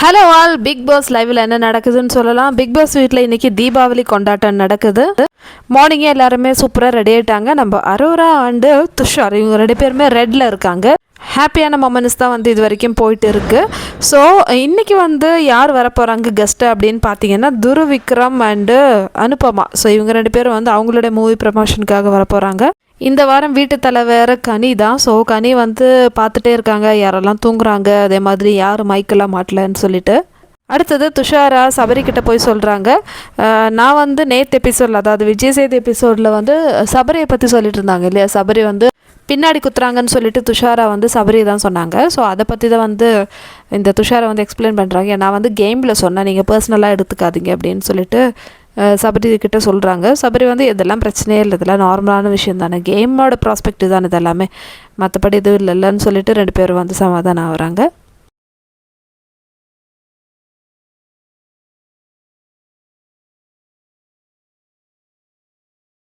Hello all big pass லைவில் என்ன நடக்குதுன்னு சொல்லலாம். பிக் பாஸ் வீட்டில் இன்றைக்கி தீபாவளி கொண்டாட்டம் நடக்குது. மார்னிங்கே எல்லாருமே சூப்பராக ரெடி ஆகிட்டாங்க நம்ம அரோரா அண்டு துஷார் இவங்க ரெண்டு பேருமே ரெட்டில் இருக்காங்க. ஹாப்பியான மொமெண்ட்ஸ் தான் வந்து இது வரைக்கும் போயிட்டு இருக்குது ஸோ இன்றைக்கி வந்து யார் வர போகிறாங்க கெஸ்ட்டு அப்படின்னு பார்த்தீங்கன்னா துரு விக்ரம் அண்டு அனுபமா. ஸோ இவங்க ரெண்டு பேரும் வந்து அவங்களுடைய மூவி ப்ரமோஷனுக்காக வர போகிறாங்க இந்த வாரம் வீட்டு தலைவர் கனி தான். ஸோ கனி வந்து பார்த்துட்டே இருக்காங்க. யாரெல்லாம் தூங்குறாங்க? அதே மாதிரி யார் மைக்கெல்லாம் மாட்டலன்னு சொல்லிட்டு. அடுத்தது துஷாரா சபரிக்கிட்ட போய் சொல்கிறாங்க நான் வந்து நேத்து எபிசோடில் அதாவது விஜய் சேது எபிசோடில் வந்து சபரியை பற்றி சொல்லிட்டு இருந்தாங்க இல்லையா? சபரி வந்து பின்னாடி குத்துறாங்கன்னு சொல்லிட்டு துஷாரா வந்து சபரி தான் சொன்னாங்க. ஸோ அதை பற்றி தான் வந்து இந்த துஷாரை வந்து எக்ஸ்பிளைன் பண்ணுறாங்க நான் வந்து கேமில் சொன்னேன். நீங்கள் பர்சனலாக எடுத்துக்காதீங்க அப்படின்னு சொல்லிட்டு சபரி கிட்ட சொல்கிறாங்க சபரி வந்து இதெல்லாம் பிரச்சனையே இல்லை. இதெல்லாம் நார்மலான விஷயம் தானே. கேமோட ப்ராஸ்பெக்ட் தான் இது எல்லாமே. மற்றபடி எதுவும் இல்லைல்லன்னு சொல்லிட்டு ரெண்டு பேரும் வந்து சமாதானம் ஆகுறாங்க.